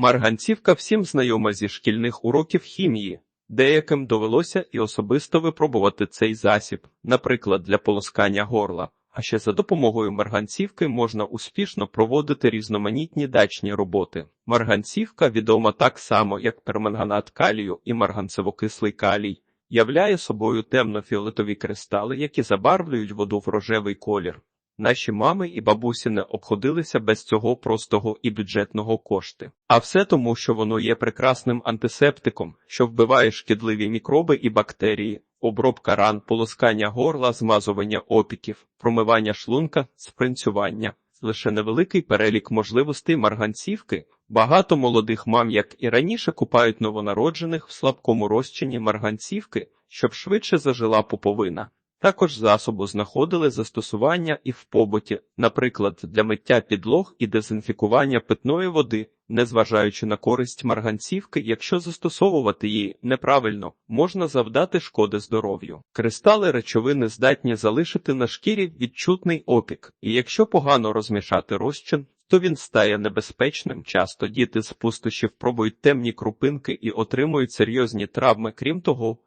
Марганцівка всім знайома зі шкільних уроків хімії. Деяким довелося і особисто випробувати цей засіб, наприклад, для полоскання горла. А ще за допомогою марганцівки можна успішно проводити різноманітні дачні роботи. Марганцівка відома так само, як перманганат калію і марганцевокислий калій, являє собою темно-фіолетові кристали, які забарвлюють воду в рожевий колір. Наші мами і бабусі не обходилися без цього простого і бюджетного кошти. А все тому, що воно є прекрасним антисептиком, що вбиває шкідливі мікроби і бактерії, обробка ран, полоскання горла, змазування опіків, промивання шлунка, спринцювання. Лише невеликий перелік можливостей марганцівки. Багато молодих мам, як і раніше, купають новонароджених в слабкому розчині марганцівки, щоб швидше зажила пуповина. Також засобу знаходили застосування і в побуті, наприклад, для миття підлог і дезінфікування питної води, незважаючи на користь марганцівки, якщо застосовувати її неправильно, можна завдати шкоди здоров'ю. Кристали речовини здатні залишити на шкірі відчутний опік, і якщо погано розмішати розчин, то він стає небезпечним. Часто діти з пустощів пробують темні крупинки і отримують серйозні травми. Крім того,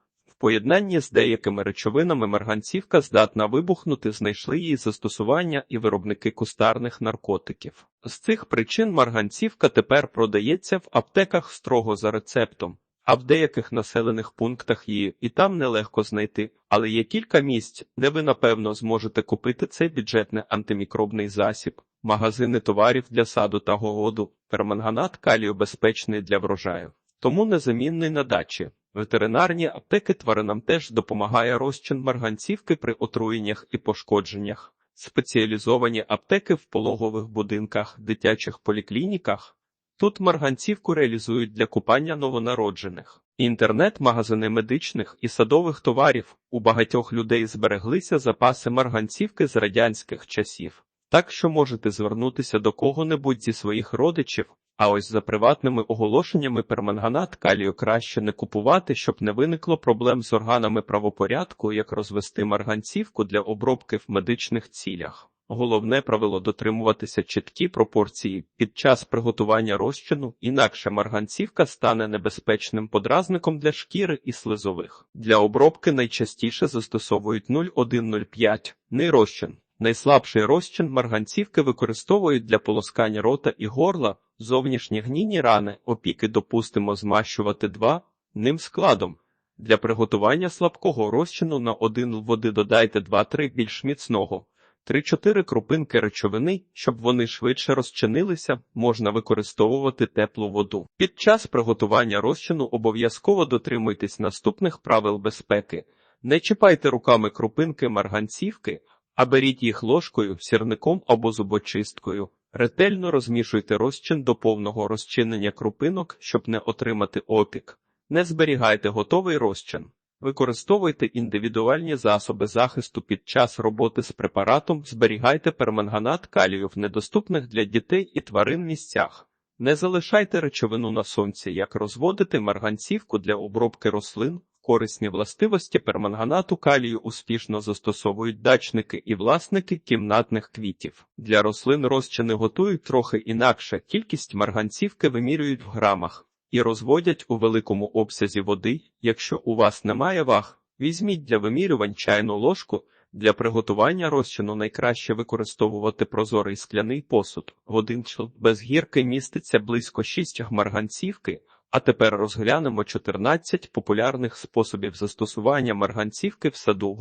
поєднанні з деякими речовинами марганцівка здатна вибухнути, знайшли її застосування і виробники кустарних наркотиків. З цих причин марганцівка тепер продається в аптеках строго за рецептом. А в деяких населених пунктах її і там нелегко знайти, але є кілька місць, де ви напевно зможете купити цей бюджетний антимікробний засіб, магазини товарів для саду та городу, перманганат калію безпечний для врожаю, тому незамінний на дачі. Ветеринарні аптеки тваринам теж допомагає розчин марганцівки при отруєннях і пошкодженнях. Спеціалізовані аптеки в пологових будинках, дитячих поліклініках. Тут марганцівку реалізують для купання новонароджених. Інтернет-магазини медичних і садових товарів у багатьох людей збереглися запаси марганцівки з радянських часів. Так що можете звернутися до кого-небудь зі своїх родичів, а ось за приватними оголошеннями перманганат калію краще не купувати, щоб не виникло проблем з органами правопорядку, як розвести марганцівку для обробки в медичних цілях. Головне правило дотримуватися чіткі пропорції під час приготування розчину, інакше марганцівка стане небезпечним подразником для шкіри і слизових. Для обробки найчастіше застосовують 0,105 розчин. Найслабший розчин марганцівки використовують для полоскання рота і горла, зовнішні гнійні рани, опіки допустимо змащувати 2 ним складом. Для приготування слабкого розчину на 1 води додайте 2-3 більш міцного. 3-4 крупинки речовини, щоб вони швидше розчинилися, можна використовувати теплу воду. Під час приготування розчину обов'язково дотримуйтесь наступних правил безпеки. Не чіпайте руками крупинки марганцівки, а беріть їх ложкою, сірником або зубочисткою. Ретельно розмішуйте розчин до повного розчинення крупинок, щоб не отримати опік. Не зберігайте готовий розчин. Використовуйте індивідуальні засоби захисту під час роботи з препаратом, зберігайте перманганат калію в недоступних для дітей і тварин місцях. Не залишайте речовину на сонці, як розводити марганцівку для обробки рослин. Корисні властивості перманганату калію успішно застосовують дачники і власники кімнатних квітів. Для рослин розчини готують трохи інакше, кількість марганцівки вимірюють в грамах і розводять у великому обсязі води. Якщо у вас немає ваг, візьміть для вимірювань чайну ложку. Для приготування розчину найкраще використовувати прозорий скляний посуд. Один без гірки міститься близько 6 марганцівки, а тепер розглянемо 14 популярних способів застосування марганцівки в саду,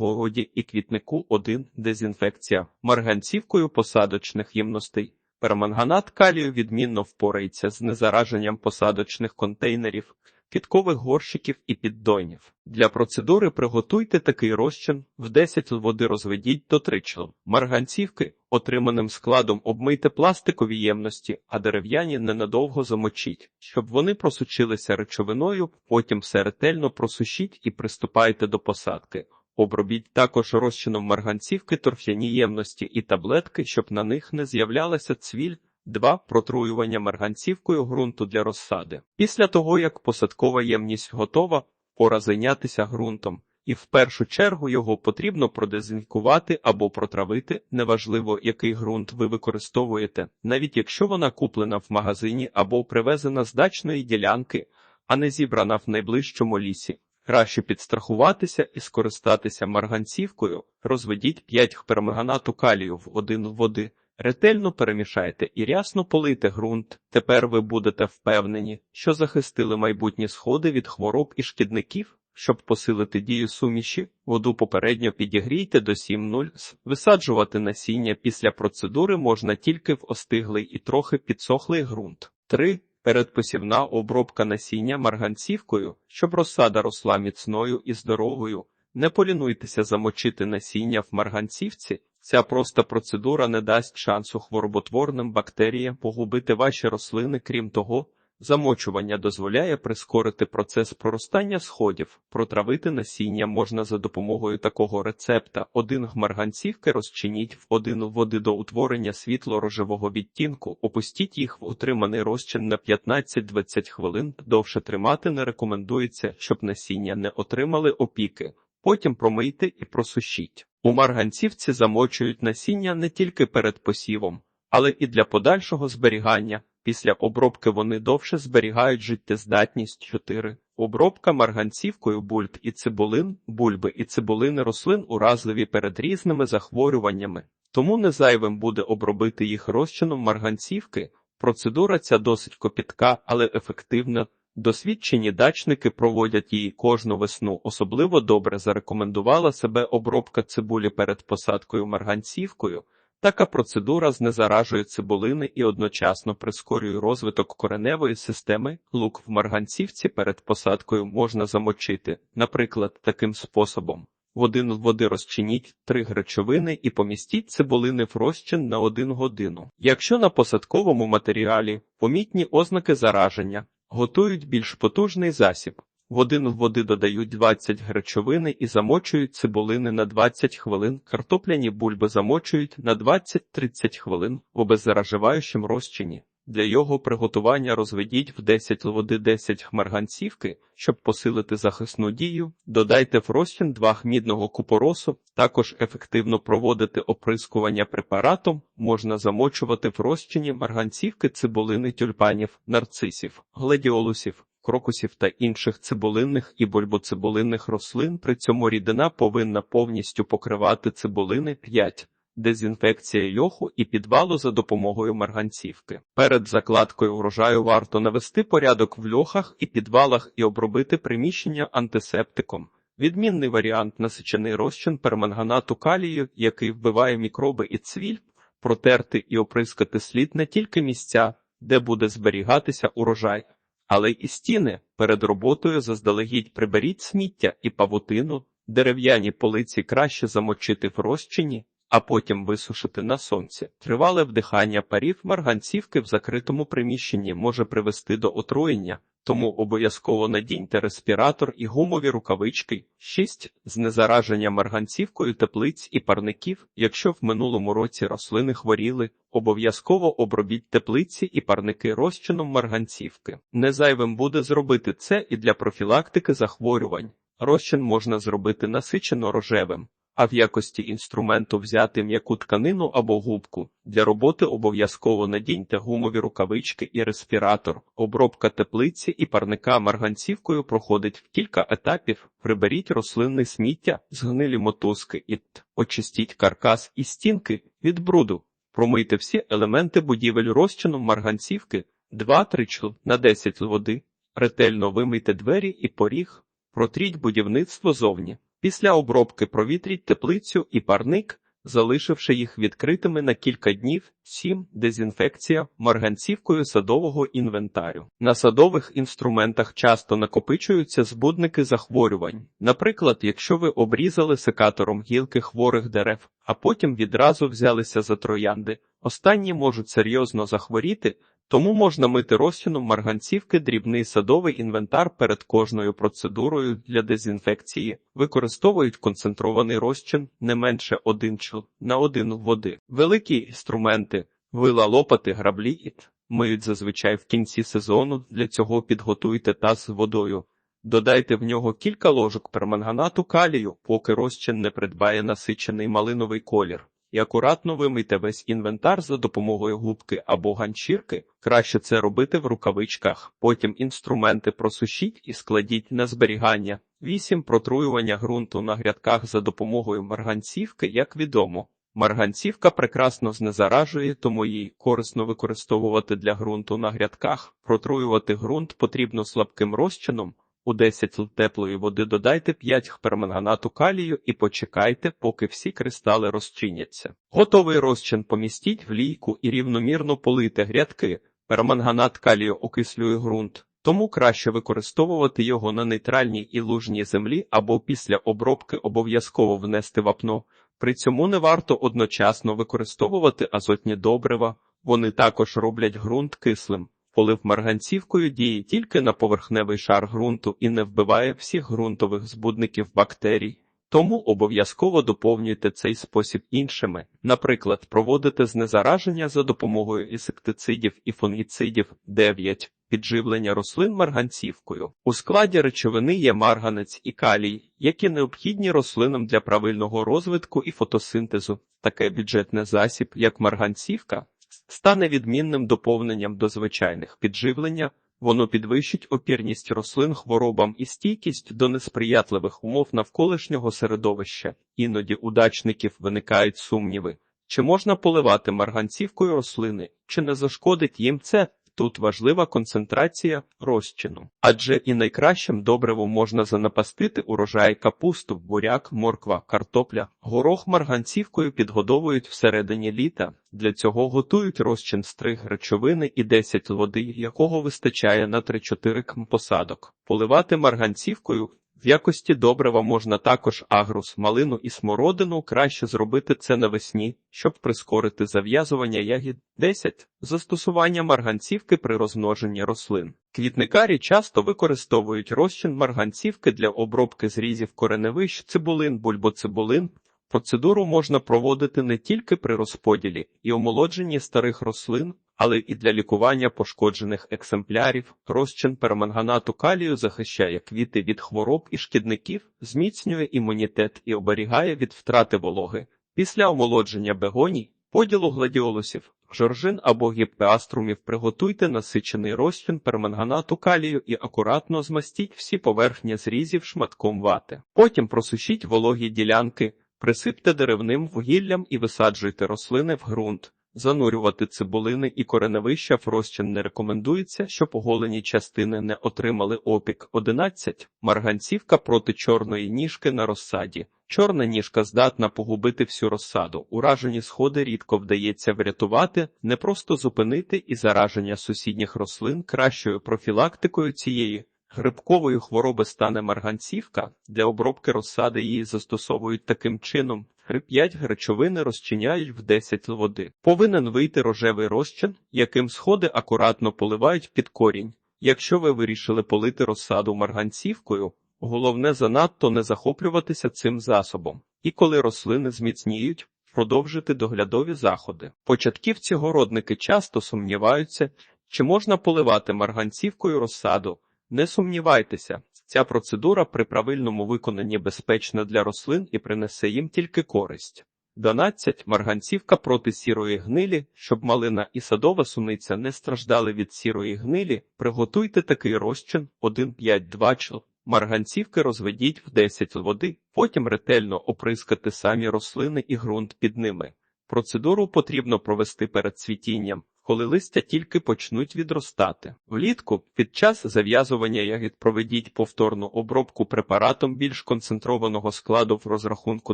і квітнику 1. Дезінфекція марганцівкою посадочних ємностей. Перманганат калію відмінно впорається з незараженням посадочних контейнерів, кіткових горщиків і піддонів. Для процедури приготуйте такий розчин, в 10 води розведіть до 3 чл. Марганцівки отриманим складом обмийте пластикові ємності, а дерев'яні ненадовго замочіть, щоб вони просучилися речовиною, потім все ретельно просушіть і приступайте до посадки. Обробіть також розчином марганцівки торф'яні ємності і таблетки, щоб на них не з'являлася цвіль. 2. Протруювання марганцівкою ґрунту для розсади. Після того, як посадкова ємність готова, пора зайнятися ґрунтом. і в першу чергу його потрібно продезінфікувати або протравити, неважливо, який ґрунт ви використовуєте, навіть якщо вона куплена в магазині або привезена з дачної ділянки, а не зібрана в найближчому лісі. Краще підстрахуватися і скористатися марганцівкою, розведіть 5 перманганату калію в один води, ретельно перемішайте і рясно полийте ґрунт. Тепер ви будете впевнені, що захистили майбутні сходи від хвороб і шкідників. Щоб посилити дію суміші, воду попередньо підігрійте до 7.0 С. Висаджувати насіння після процедури можна тільки в остиглий і трохи підсохлий ґрунт. 3. Передпосівна обробка насіння марганцівкою, щоб розсада росла міцною і здоровою. Не полінуйтеся замочити насіння в марганцівці. Ця проста процедура не дасть шансу хвороботворним бактеріям погубити ваші рослини. Крім того, замочування дозволяє прискорити процес проростання сходів. Протравити насіння можна за допомогою такого рецепта. Один марганцівки розчиніть в один води до утворення світло-рожевого відтінку, опустіть їх в утриманий розчин на 15-20 хвилин. Довше тримати не рекомендується, щоб насіння не отримали опіки. Потім промийте і просушіть. У марганцівці замочують насіння не тільки перед посівом, але і для подальшого зберігання. Після обробки вони довше зберігають життєздатність 4. Обробка марганцівкою бульб і цибулин, бульби і цибулини рослин уразливі перед різними захворюваннями. Тому не зайвим буде обробити їх розчином марганцівки. Процедура ця досить копітка, але ефективна. Досвідчені дачники проводять її кожну весну. Особливо добре зарекомендувала себе обробка цибулі перед посадкою марганцівкою. Така процедура знезаражує цибулини і одночасно прискорює розвиток кореневої системи. Лук в марганцівці перед посадкою можна замочити, наприклад, таким способом. В один води розчиніть три гречовини і помістіть цибулини в розчин на один годину. Якщо на посадковому матеріалі помітні ознаки зараження, готують більш потужний засіб. В води додають 20 гречовини і замочують цибулини на 20 хвилин, картопляні бульби замочують на 20-30 хвилин в обеззараживаючому розчині. Для його приготування розведіть в 10 води 10 хмарганцівки, щоб посилити захисну дію, додайте в розчин 2 хмідного купоросу, також ефективно проводити оприскування препаратом, можна замочувати в розчині марганцівки цибулини тюльпанів, нарцисів, гладіолусів, крокусів та інших цибулинних і бульбоцибулинних рослин. При цьому рідина повинна повністю покривати цибулини 5. Дезінфекція льоху і підвалу за допомогою марганцівки. Перед закладкою врожаю варто навести порядок в льохах і підвалах і обробити приміщення антисептиком. Відмінний варіант насичений розчин перманганату калію, який вбиває мікроби і цвіль, протерти і оприскати слід не тільки місця, де буде зберігатися урожай, але і стіни. Перед роботою заздалегідь приберіть сміття і павутину, дерев'яні полиці краще замочити в розчині а потім висушити на сонці. Тривале вдихання парів марганцівки в закритому приміщенні може привести до отруєння, тому обов'язково надіньте респіратор і гумові рукавички. 6. Знезараження марганцівкою теплиць і парників. Якщо в минулому році рослини хворіли, обов'язково обробіть теплиці і парники розчином марганцівки. Незайвим буде зробити це і для профілактики захворювань. Розчин можна зробити насичено рожевим а в якості інструменту взяти м'яку тканину або губку. Для роботи обов'язково надіньте гумові рукавички і респіратор. Обробка теплиці і парника марганцівкою проходить в кілька етапів. Приберіть рослинне сміття, згнилі мотузки і очистіть каркас і стінки від бруду. Промийте всі елементи будівель розчином марганцівки 2-3 чл на 10 води. Ретельно вимийте двері і поріг, протріть будівництво зовні. Після обробки провітріть теплицю і парник, залишивши їх відкритими на кілька днів. 7. дезінфекція марганцівкою садового інвентарю. На садових інструментах часто накопичуються збудники захворювань. Наприклад, якщо ви обрізали секатором гілки хворих дерев, а потім відразу взялися за троянди, останні можуть серйозно захворіти. Тому можна мити розчином марганцівки дрібний садовий інвентар перед кожною процедурою для дезінфекції, використовують концентрований розчин не менше 1 чл на 1 води. Великі інструменти, вила лопати, граблі миють зазвичай в кінці сезону. Для цього підготуйте таз з водою. Додайте в нього кілька ложок перманганату калію, поки розчин не придбає насичений малиновий колір. І акуратно вимийте весь інвентар за допомогою губки або ганчірки. Краще це робити в рукавичках. Потім інструменти просушіть і складіть на зберігання. 8. Протруювання ґрунту на грядках за допомогою марганцівки, як відомо. Марганцівка прекрасно знезаражує, тому її корисно використовувати для ґрунту на грядках. Протруювати ґрунт потрібно слабким розчином. У 10 л теплої води додайте 5 перманганату калію і почекайте, поки всі кристали розчиняться. Готовий розчин помістіть в лійку і рівномірно полийте грядки. Перманганат калію окислює ґрунт, тому краще використовувати його на нейтральній і лужній землі або після обробки обов'язково внести вапно. При цьому не варто одночасно використовувати азотні добрива, вони також роблять ґрунт кислим. Полив марганцівкою діє тільки на поверхневий шар ґрунту і не вбиває всіх ґрунтових збудників бактерій. Тому обов'язково доповнюйте цей спосіб іншими, наприклад, проводите знезараження за допомогою інсектицидів і фунгіцидів 9. Підживлення рослин марганцівкою. У складі речовини є марганець і калій, які необхідні рослинам для правильного розвитку і фотосинтезу. Таке бюджетне засіб, як марганцівка, стане відмінним доповненням до звичайних підживлення, воно підвищить опірність рослин хворобам і стійкість до несприятливих умов навколишнього середовища. Іноді у дачників виникають сумніви, чи можна поливати марганцівкою рослини, чи не зашкодить їм це. Тут важлива концентрація розчину, адже і найкращим добривом можна занапастити урожай капусту, буряк, морква, картопля. Горох марганцівкою підгодовують всередині літа. Для цього готують розчин стриг речовини і 10 води, якого вистачає на 3-4 км посадок. Поливати марганцівкою в якості добрива можна також агрус, малину і смородину, краще зробити це навесні, щоб прискорити зав'язування ягід. 10. Застосування марганцівки при розмноженні рослин. Квітникарі часто використовують розчин марганцівки для обробки зрізів кореневищ, цибулин, бульбоцибулин. Процедуру можна проводити не тільки при розподілі і омолодженні старих рослин, але і для лікування пошкоджених екземплярів. Розчин перманганату калію захищає квіти від хвороб і шкідників, зміцнює імунітет і оберігає від втрати вологи. Після омолодження бегоній, поділу гладіолусів, жоржин або гіпеаструмів приготуйте насичений розчин перманганату калію і акуратно змастіть всі поверхні зрізів шматком вати. Потім просушіть вологі ділянки, присипте деревним вугіллям і висаджуйте рослини в ґрунт. Занурювати цибулини і кореневища в розчин не рекомендується, щоб оголені частини не отримали опік. 11. Марганцівка проти чорної ніжки на розсаді. Чорна ніжка здатна погубити всю розсаду. Уражені сходи рідко вдається врятувати, не просто зупинити і зараження сусідніх рослин кращою профілактикою цієї. Грибкової хвороби стане марганцівка, для обробки розсади її застосовують таким чином. 5 речовини розчиняють в 10 води. Повинен вийти рожевий розчин, яким сходи акуратно поливають під корінь. Якщо ви вирішили полити розсаду марганцівкою, головне занадто не захоплюватися цим засобом. І коли рослини зміцніють, продовжити доглядові заходи. Початківці городники часто сумніваються, чи можна поливати марганцівкою розсаду. Не сумнівайтеся, ця процедура при правильному виконанні безпечна для рослин і принесе їм тільки користь. 12. Марганцівка проти сірої гнилі, щоб малина і садова суниця не страждали від сірої гнилі, приготуйте такий розчин 1,5-2 чл. Марганцівки розведіть в 10 води, потім ретельно оприскати самі рослини і ґрунт під ними. Процедуру потрібно провести перед цвітінням, коли листя тільки почнуть відростати. Влітку під час зав'язування ягід проведіть повторну обробку препаратом більш концентрованого складу в розрахунку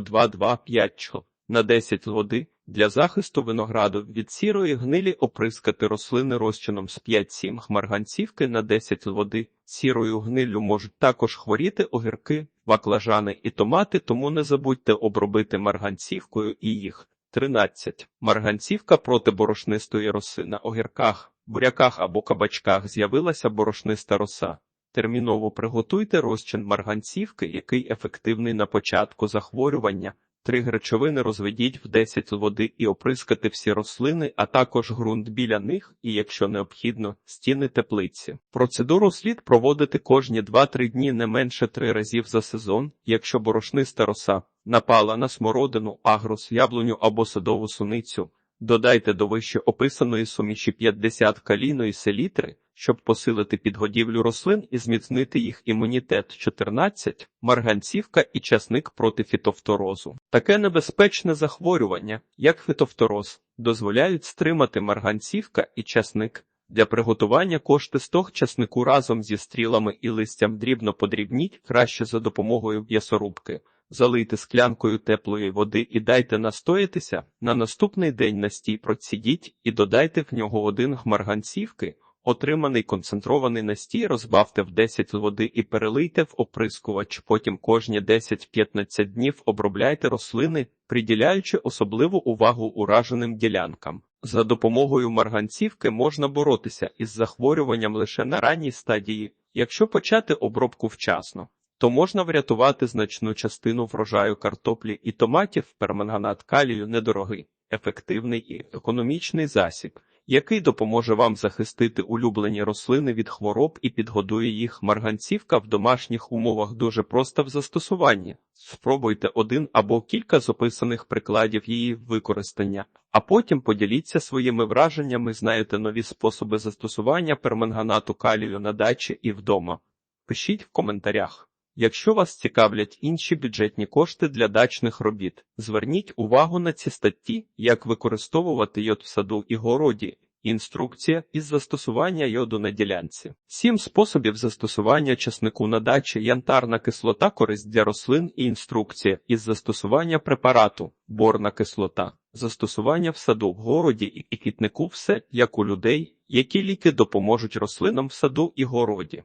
2-2-5 на 10 води. Для захисту винограду від сірої гнилі оприскати рослини розчином з 5-7 марганцівки на 10 води. Сірою гниллю можуть також хворіти огірки, баклажани і томати, тому не забудьте обробити марганцівкою і їх. 13. Марганцівка проти борошнистої роси на огірках, буряках або кабачках з'явилася борошниста роса. Терміново приготуйте розчин марганцівки, який ефективний на початку захворювання. Три речовини розведіть в 10 води і оприскати всі рослини, а також ґрунт біля них і, якщо необхідно, стіни теплиці. Процедуру слід проводити кожні 2-3 дні не менше 3 разів за сезон, якщо борошниста роса напала на смородину, агрос, яблуню або садову суницю. Додайте до вище описаної суміші 50 калійної селітри, щоб посилити підгодівлю рослин і зміцнити їх імунітет 14, марганцівка і часник проти фітофторозу. Таке небезпечне захворювання, як фітофтороз, дозволяють стримати марганцівка і часник. Для приготування кошти стог часнику разом зі стрілами і листям дрібно подрібніть краще за допомогою м'ясорубки. Залийте склянкою теплої води і дайте настоятися. На наступний день настій процідіть і додайте в нього один гмарганцівки. Отриманий концентрований настій розбавте в 10 води і перелийте в оприскувач. Потім кожні 10-15 днів обробляйте рослини, приділяючи особливу увагу ураженим ділянкам. За допомогою марганцівки можна боротися із захворюванням лише на ранній стадії, якщо почати обробку вчасно то можна врятувати значну частину врожаю картоплі і томатів. Перманганат калію недорогий, ефективний і економічний засіб, який допоможе вам захистити улюблені рослини від хвороб і підгодує їх. Марганцівка в домашніх умовах дуже проста в застосуванні. Спробуйте один або кілька з описаних прикладів її використання, а потім поділіться своїми враженнями, знаєте нові способи застосування перманганату калію на дачі і вдома. Пишіть в коментарях. Якщо вас цікавлять інші бюджетні кошти для дачних робіт, зверніть увагу на ці статті, як використовувати йод в саду і городі. Інструкція із застосування йоду на ділянці. Сім способів застосування часнику на дачі, янтарна кислота, користь для рослин і інструкція із застосування препарату, борна кислота, застосування в саду, в городі і квітнику все як у людей, які ліки допоможуть рослинам в саду і городі.